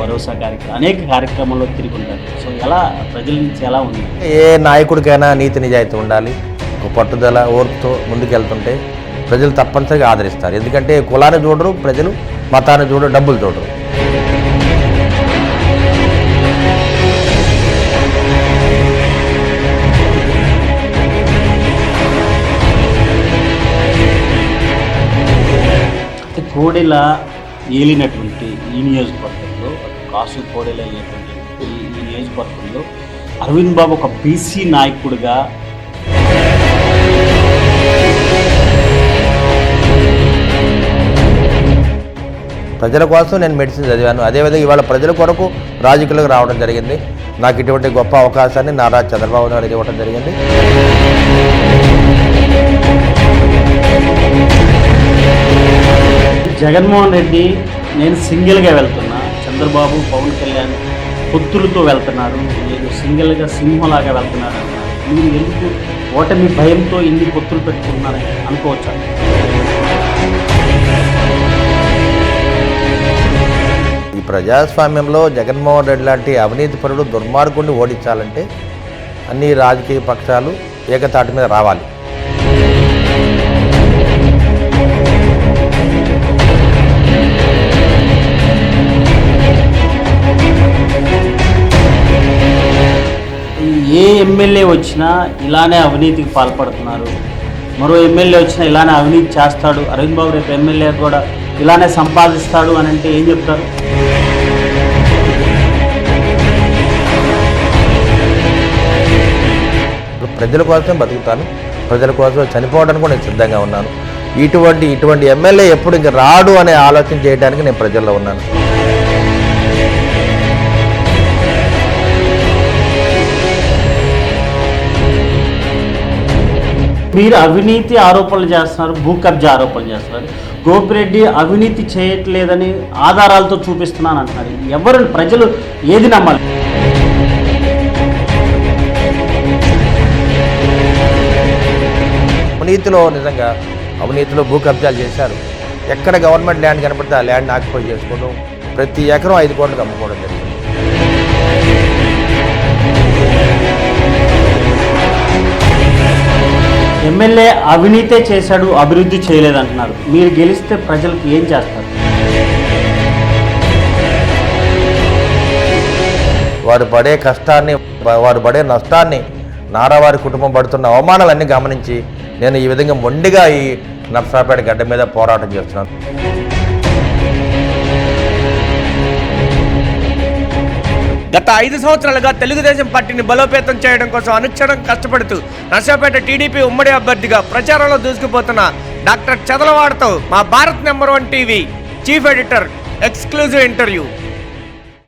భరోసా కార్యక్రమం అనేక కార్యక్రమాల్లో తిరిగి ఉంటారు సో ఎలా ప్రజల నుంచి ఎలా ఉంది? ఏ నాయకుడికైనా నీతి నిజాయితీ ఉండాలి. ఒక పట్టుదల ఓర్పుతో ముందుకెళ్తుంటే ప్రజలు తప్పనిసరిగా ఆదరిస్తారు. ఎందుకంటే కులాన్ని చూడరు ప్రజలు మతాన్ని చూడరు డబ్బులు చూడరు. కోడెల ఏలినటువంటి ఈ నియోజకవర్గంలో కాసు కోడెల ఈ నియోజకవర్గంలో అరవింద్ బాబు ఒక బీసీ నాయకుడిగా ప్రజల కోసం నేను మెడిసిన్ చదివాను. అదేవిధంగా ఇవాళ ప్రజల కొరకు రాజకీయాలకు రావడం జరిగింది. నాకు ఇటువంటి గొప్ప అవకాశాన్ని నారా చంద్రబాబు నాయుడు ఇవ్వడం జరిగింది. జగన్మోహన్ రెడ్డి నేను సింగిల్గా వెళ్తున్నా. చంద్రబాబు పవన్ కళ్యాణ్ పొత్తులతో వెళ్తున్నారు. నేను సింగిల్గా సింహంలాగా వెళ్తున్నారు మీరు ఎందుకు ఓటమి భయంతో ఇన్ని పొత్తులు పెట్టుకున్నారని అనుకోవచ్చా? ఈ ప్రజాస్వామ్యంలో జగన్మోహన్ రెడ్డి లాంటి అవినీతి పరుడు దుర్మార్గుడిని ఓడించాలంటే అన్ని రాజకీయ పక్షాలు ఏకతాటి మీద రావాలి. ఎమ్మెల్యే వచ్చినా ఇలానే అవినీతికి పాల్పడుతున్నారు. మరో ఎమ్మెల్యే వచ్చినా ఇలానే అవినీతి చేస్తాడు. అరవింద్ బాబు రేపు ఎమ్మెల్యే కూడా ఇలానే సంపాదిస్తాడు అని అంటే ఏం చెప్తారు? ప్రజల కోసమే బతుకుతాను. ప్రజల కోసం చనిపోవడానికి కూడా నేను సిద్ధంగా ఉన్నాను. ఇటువంటి ఇటువంటి ఎమ్మెల్యే ఎప్పుడు ఇంకా రాడు అనే ఆలోచన చేయడానికి నేను ప్రజల్లో ఉన్నాను. మీరు అవినీతి ఆరోపణలు చేస్తున్నారు భూ కబ్జా ఆరోపణలు చేస్తున్నారు. గోపిరెడ్డి అవినీతి చేయట్లేదని ఆధారాలతో చూపిస్తున్నాను అంటున్నారు. ఎవరు ప్రజలు ఏది నమ్మాలి? అవినీతిలో నిజంగా అవినీతిలో భూ కబ్జాలు చేశారు. ఎక్కడ గవర్నమెంట్ ల్యాండ్ కనపడితే ఆ ల్యాండ్ ఆక్యుపై చేసుకోవడం ప్రతి ఎకరం ఐదు కోట్లకు అమ్ముకోవడం జరిగింది. ఎమ్మెల్యే అవినీతే చేశాడు అభివృద్ధి చేయలేదంటున్నారు. మీరు గెలిస్తే ప్రజలకు ఏం చేస్తారు? వారు పడే కష్టాన్ని వారు పడే నష్టాన్ని నారావారి కుటుంబం పడుతున్న అవమానాలన్నీ గమనించి నేను ఈ విధంగా మొండిగా ఈ నర్సాపేట గడ్డ మీద పోరాటం చేస్తున్నాను. గత ఐదు సంవత్సరాలుగా తెలుగుదేశం పార్టీని బలోపేతం చేయడం కోసం అనుక్షణం కష్టపడుతూ నర్సాపేట టీడీపీ ఉమ్మడి అభ్యర్థిగా ప్రచారంలో దూసుకుపోతున్న డాక్టర్ చదలవాడతో మా Bharat number one TV chief editor exclusive interview.